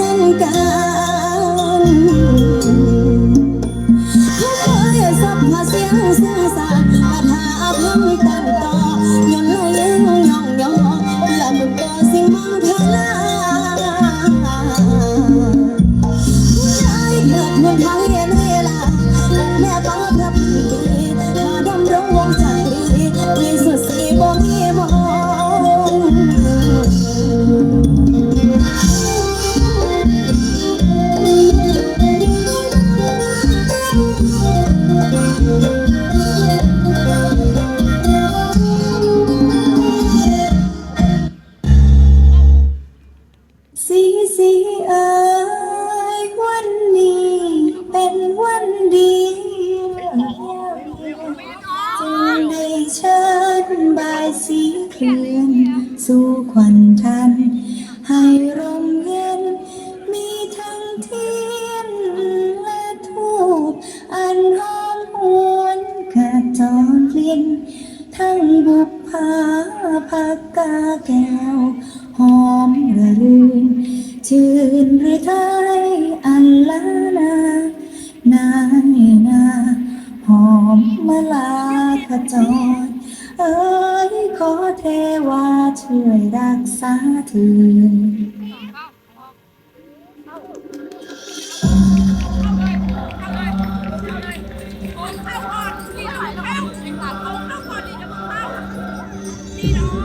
ร่างกา Yeah.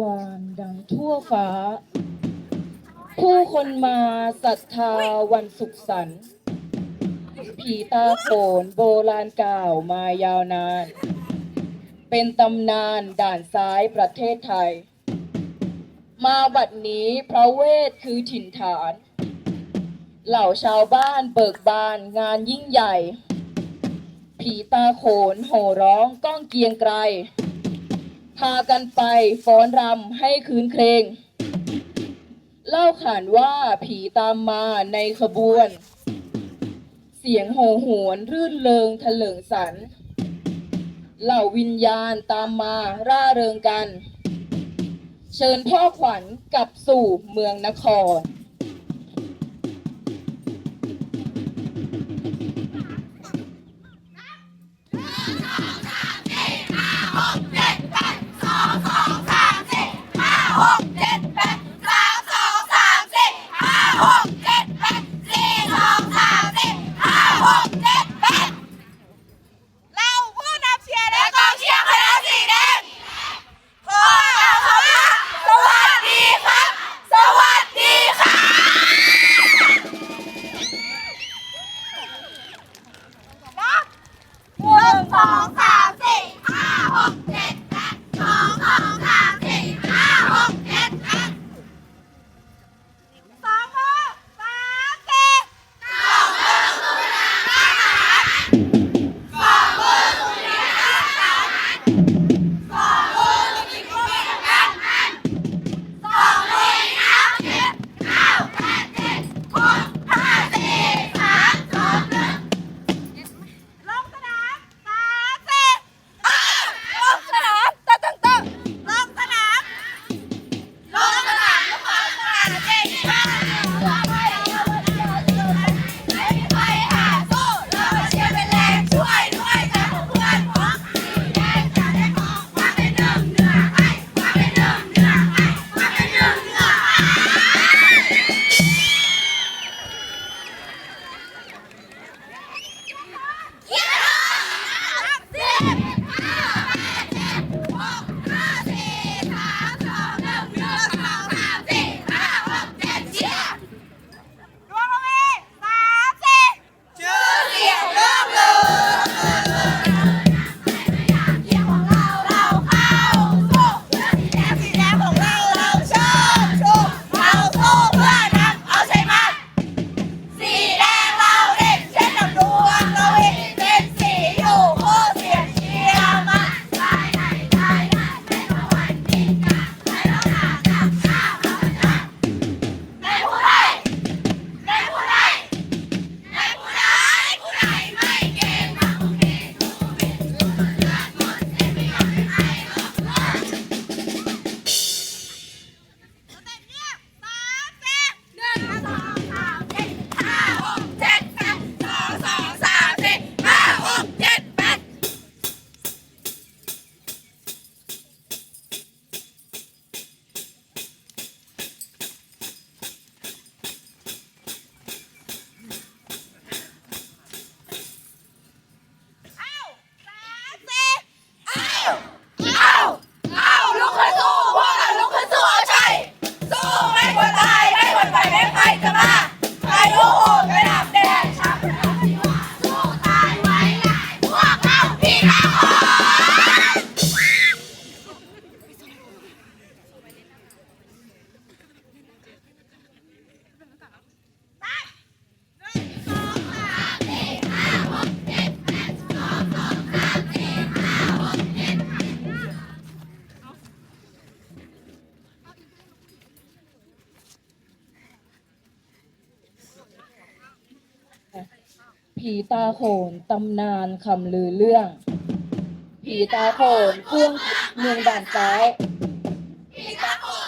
วานดังทั่วฟ้า ผู้คนมาศรัทธาวันสุขสันต์ผีตาโขนโบราณกล่าวมายาวนาน เป็นตำนานด่านซ้ายประเทศไทย มาบัดนี้พระเวทคือถิ่นฐาน เหล่าชาวบ้านเบิกบานงานยิ่งใหญ่ ผีตาโขนโห่ร้องก้องเกียงไกร พากันไปฟ้อนรำให้คืนเครง เล่าขานว่าผีตามมาในขบวน เสียงโห่หวนรื่นเริงทะเลิงสัน เหล่าวิญญาณตามมาร่าเริงกัน เชิญพ่อขวัญกลับสู่เมืองนคร ผีตาโขนตำนานคำลือเรื่อง ผีตาโขนเฟื่องเมืองด่านซ้ายผีตาโขน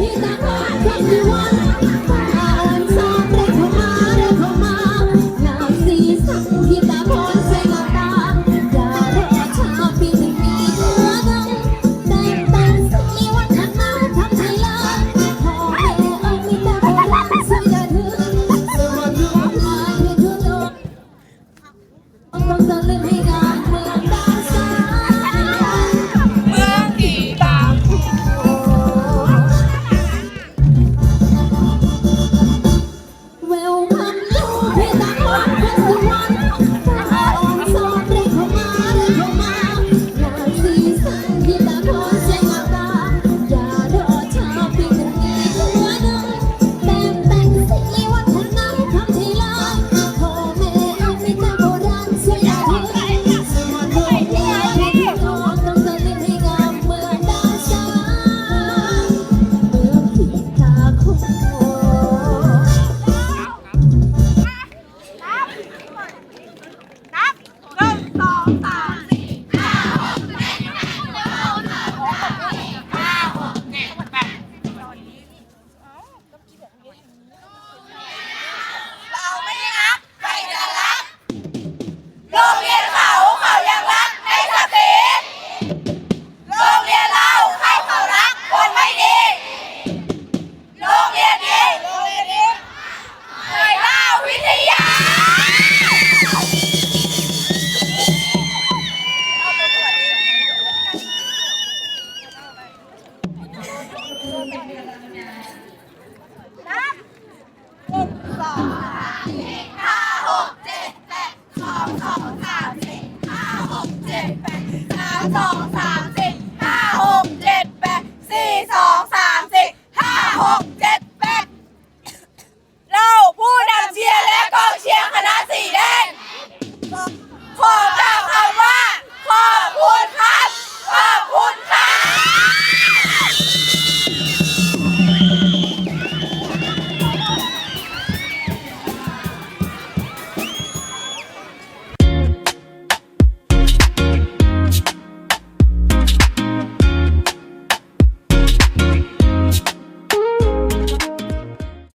He's the one, he's the one.